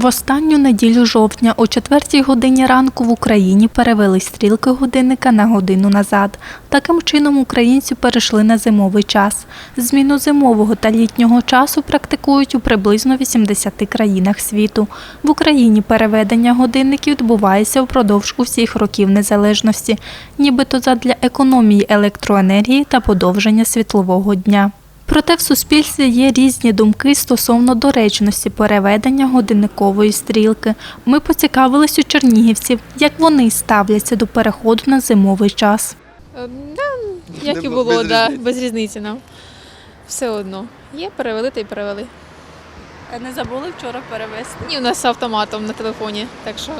В останню неділю жовтня о 4 годині ранку в Україні перевели стрілки годинника на годину назад. Таким чином українці перейшли на зимовий час. Зміну зимового та літнього часу практикують у приблизно 80 країнах світу. В Україні переведення годинників відбувається впродовж усіх років незалежності, нібито задля економії електроенергії та подовження світлового дня. Проте в суспільстві є різні думки стосовно доречності переведення годинникової стрілки. Ми поцікавились у чернігівців, як вони ставляться до переходу на зимовий час. Е, Да, як і Без було, да, різниці. без різниці нам. Все одно. Є, перевели та й перевели. Не забули вчора перевести? Ні, у нас автоматом на телефоні, так що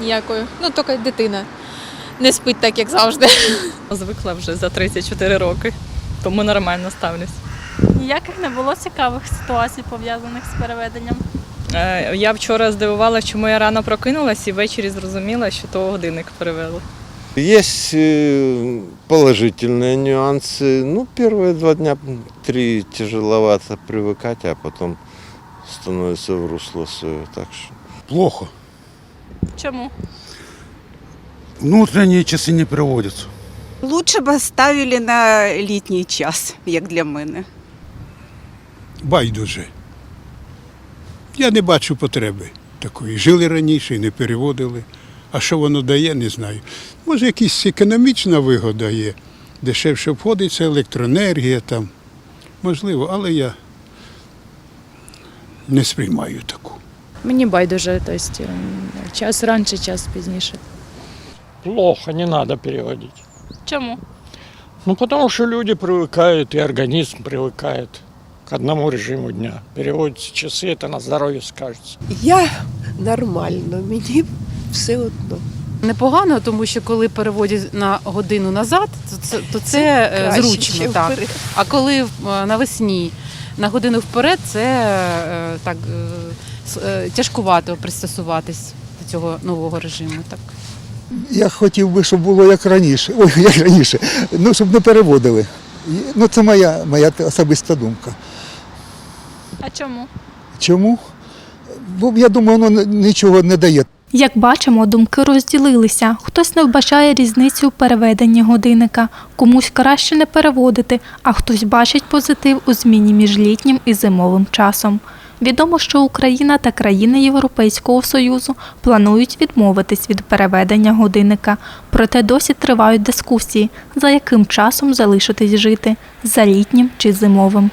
ніякої. Ну, тільки дитина не спить так, як завжди. Звикла вже за 34 роки, тому нормально ставлюсь Ніяких не було цікавих ситуацій пов'язаних з переведенням. Е, Я вчора здивувалася, чому я рано прокинулась і ввечері зрозуміла, що то годинник перевели. Есть э, положительные нюансы. Ну, первые два дня, три тяжеловато привыкать, а потом становится в русло свое. Так что Плохо. Чому? Внутренние часы не приводятся. Лучше б оставили на літній час, як для мене. Байдуже. Я не бачу потреби такої. Жили раніше і не переводили. А що воно дає, не знаю. Може, якась економічна вигода є. Дешевше обходиться електроенергія там. Можливо, але я не сприймаю таку. Мені байдуже, то есть, ем, час раніше, час пізніше. Плохо, не надо переводить. Чому? Ну, потому что люди привыкают, и организм привыкает к одному режиму дня. Переводятся часы, это на здоровье скажется. Я нормально, мені все одно. Непогано, тому що коли переводять на годину назад, то це, то це е, Краще, зручно. чим Так. вперед. А коли е, навесні на годину вперед, це е, так е, с- е, тяжкувато пристосуватись до цього нового режиму. Так. Я хотів би, щоб було як раніше. Ой, як раніше. Ну, щоб не переводили. І, Ну, це моя, моя особиста думка. А чому? Чому? Бо я думаю, воно нічого не дає. Як бачимо, думки розділилися. Хтось не вбачає різницю у переведенні годинника, комусь краще не переводити, а хтось бачить позитив у зміні між літнім і зимовим часом. Відомо, що Україна та країни Європейського Союзу планують відмовитись від переведення годинника, проте досі тривають дискусії, за яким часом залишитись жити за літнім чи зимовим.